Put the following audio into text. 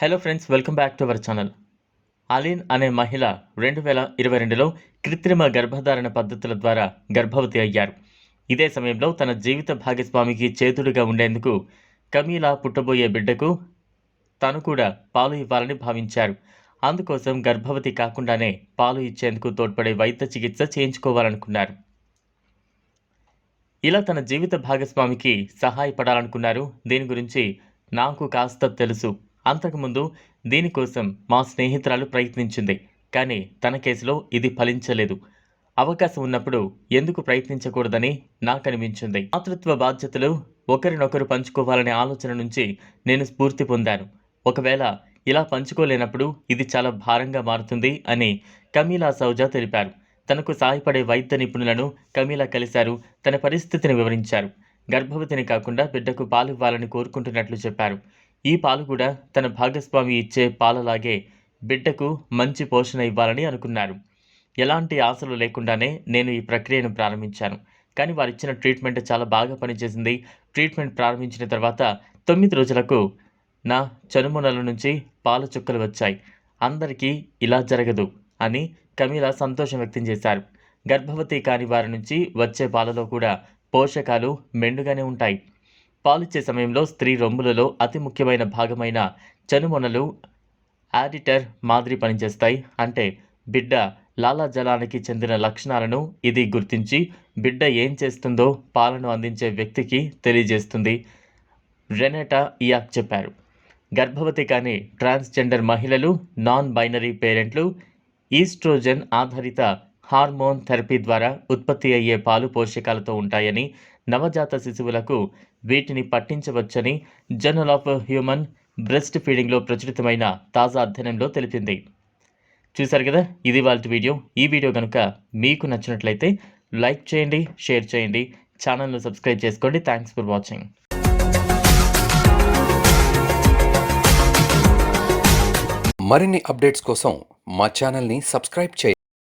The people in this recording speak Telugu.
Hello friends welcome back to our channel అలీన్ అనే మహిళ రెండు వేల ఇరవై రెండులో కృత్రిమ గర్భధారణ పద్ధతుల ద్వారా గర్భవతి అయ్యారు. ఇదే సమయంలో తన జీవిత భాగస్వామికి చేతుడుగా ఉండేందుకు కమీలా పుట్టబోయే బిడ్డకు తను కూడా పాలు ఇవ్వాలని భావించారు. అందుకోసం గర్భవతి కాకుండానే పాలు ఇచ్చేందుకు తోడ్పడే వైద్య చికిత్స చేయించుకోవాలనుకున్నారు. ఇలా తన జీవిత భాగస్వామికి సహాయపడాలనుకున్నారు. దీని గురించి నాకు కాస్త తెలుసు. అంతకుముందు దీనికోసం మా స్నేహితురాలు ప్రయత్నించింది కానీ తన కేసులో ఇది ఫలించలేదు. అవకాశం ఉన్నప్పుడు ఎందుకు ప్రయత్నించకూడదని నాకనిపించింది. మాతృత్వ బాధ్యతలు ఒకరినొకరు పంచుకోవాలనే ఆలోచన నుంచి నేను స్ఫూర్తి పొందాను. ఒకవేళ ఇలా పంచుకోలేనప్పుడు ఇది చాలా భారంగా మారుతుంది అని కమీలా సౌజా తెలిపారు. తనకు సహాయపడే వైద్య నిపుణులను కమీలా కలిశారు తన పరిస్థితిని వివరించారు. గర్భవతిని కాకుండా బిడ్డకు పాలు ఇవ్వాలని కోరుకుంటున్నట్లు చెప్పారు. ఈ పాలు కూడా తన భాగస్వామి ఇచ్చే పాలలాగే బిడ్డకు మంచి పోషణ ఇవ్వాలని అనుకున్నారు. ఎలాంటి ఆశలు లేకుండానే నేను ఈ ప్రక్రియను ప్రారంభించాను. కానీ వారు ఇచ్చిన ట్రీట్మెంట్ చాలా బాగా పనిచేసింది. ట్రీట్మెంట్ ప్రారంభించిన తర్వాత తొమ్మిది రోజులకు నా చనుమునల నుంచి పాల చుక్కలు వచ్చాయి. అందరికీ ఇలా జరగదు అని కమీలా సంతోషం వ్యక్తం చేశారు. గర్భవతి కాని వారి నుంచి వచ్చే పాలలో కూడా పోషకాలు మెండుగానే ఉంటాయి. పాలిచ్చే సమయంలో స్త్రీ రొమ్ములలో అతి ముఖ్యమైన భాగమైన చనుమొనలు యాడిటర్ మాదిరి పనిచేస్తాయి. అంటే బిడ్డ లాలాజలానికి చెందిన లక్షణాలను ఇది గుర్తించి బిడ్డ ఏం చేస్తుందో పాలను అందించే వ్యక్తికి తెలియజేస్తుంది. రెనెటా ఇయాక్ చెప్పారు. గర్భవతి కాని ట్రాన్స్జెండర్ మహిళలు నాన్ బైనరీ పేరెంట్లు ఈస్ట్రోజన్ ఆధారిత హార్మోన్ థెరపీ ద్వారా ఉత్పత్తి అయ్యే పాలు పోషకాలతో ఉంటాయని నవజాత శిశువులకు వీటిని పట్టించవచ్చని జర్నల్ ఆఫ్ హ్యూమన్ బ్రెస్ట్ ఫీడింగ్లో ప్రచురితమైన తాజా అధ్యయనంలో తెలిపింది. చూశారు కదా? ఇది వాళ్ళ వీడియో. ఈ వీడియో కనుక మీకు నచ్చినట్లయితే లైక్ చేయండి షేర్ చేయండి ఛానల్ను సబ్స్క్రైబ్ చేసుకోండి. థ్యాంక్స్ ఫర్ వాచింగ్ మరిన్ని అప్డేట్స్ కోసం మా ఛానల్ని సబ్స్క్రైబ్ చేయండి.